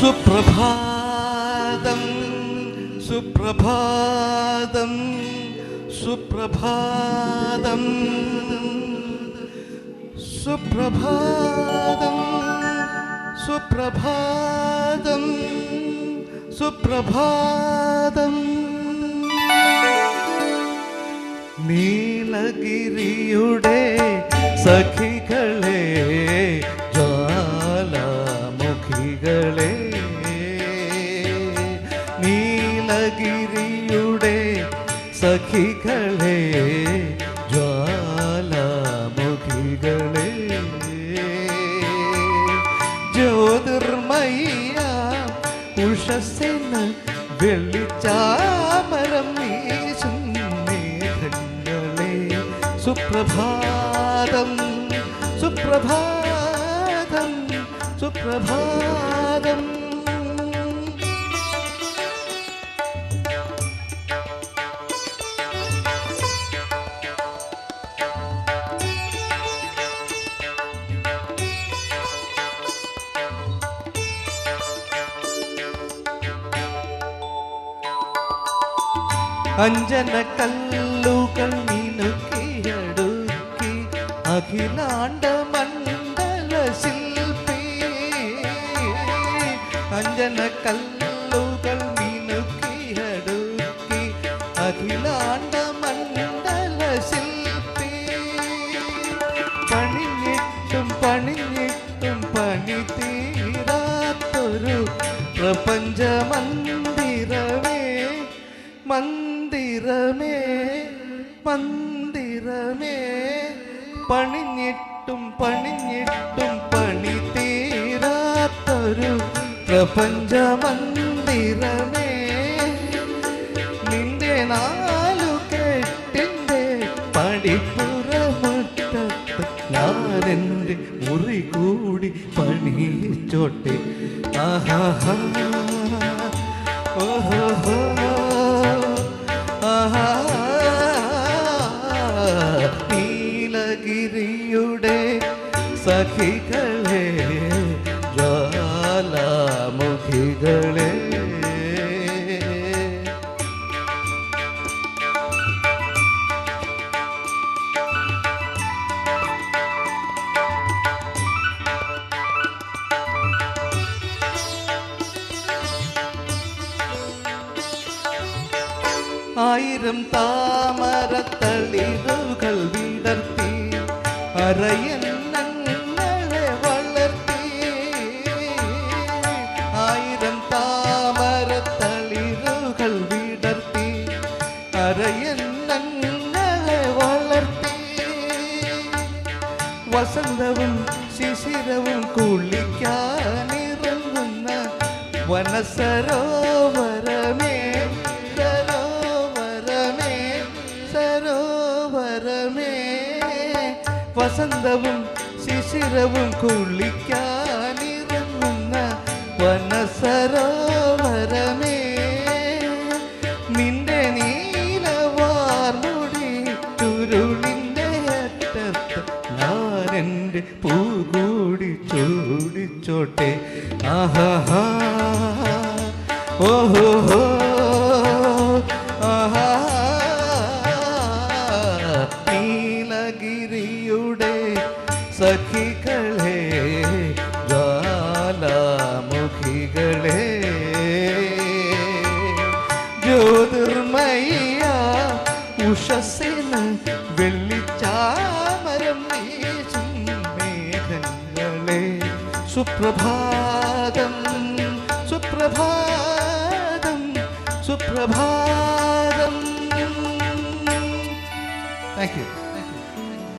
സുപ്രഭാതം സുപ്രഭാതം സുപ്രഭാതം സുപ്രഭാതം സുപ്രഭാതം സുപ്രഭാതം. നീലഗിരിയുടെ സഖികൾ നീലഗിരിയുടെ സഖികളെ ജ്വാലാമുഖികളെ. ജ്യോതിർമയ്യ ഉഷസ്സിന് വെള്ളിച്ചാമരം വീശും മേഘങ്ങളെ. സുപ്രഭാതം സുപ്രഭാതം സുപ്രഭാതം. അഞ്ജന കല്ലുകൾ മിനുക്കിയടുക്കി അഖിലാണ്ട മണ്ഡല ശില്പി. അഞ്ജന കല്ലുകൾ മിനുക്കിയടുക്കി അഖിലാണ്ട മണ്ഡല ശില്പി. പണിഞ്ഞിട്ടും പണിഞ്ഞിട്ടും പണി തീരാത്തൊരു പ്രപഞ്ച മന്ദിരമേ. മന്ദിരമേ മന്ദിരമേ. പണിഞ്ഞിട്ടും പണിഞ്ഞിട്ടും പണി തീരാത്തൊരു പ്രപഞ്ച മന്ദിരമേ നിന്റെ നാലു കെട്ടിന്റെ പടിപ്പുറമുറ്റത്ത് ഞാനെന്റെ മുറി കൂടി പണിയിച്ചോട്ടെ. ആഹാ ഓഹോ. സഖികളെ ജ്വാലാമുഖികളെ ആയിരം താമരത്തളിരുകൾ വിടർത്തി അരയന്നങ്ങളെ വസന്തവും ശിശിരവും കുളിക്കാനിറങ്ങുന്ന വനസരോവരമേ സരോവരമേ സരോവരമേ വസന്തവും ശിശിരവും കുളിക്കാനിറങ്ങുന്ന വനസരോവരമേ എൻ്റെ പൂ കൂടി ചൂടിച്ചോട്ടെ ആഹാ ഓഹോ ആഹാ നീലഗിരിയുടെ സഖികളെ ജ്വാലാമുഖികളെ ജ്യോതിർമയ്യ ഉഷസ്സിന് വെള്ളിച്ചാമരം വീശും മേഘങ്ങളെ सुप्रभातम् सुप्रभातम् सुप्रभातम्।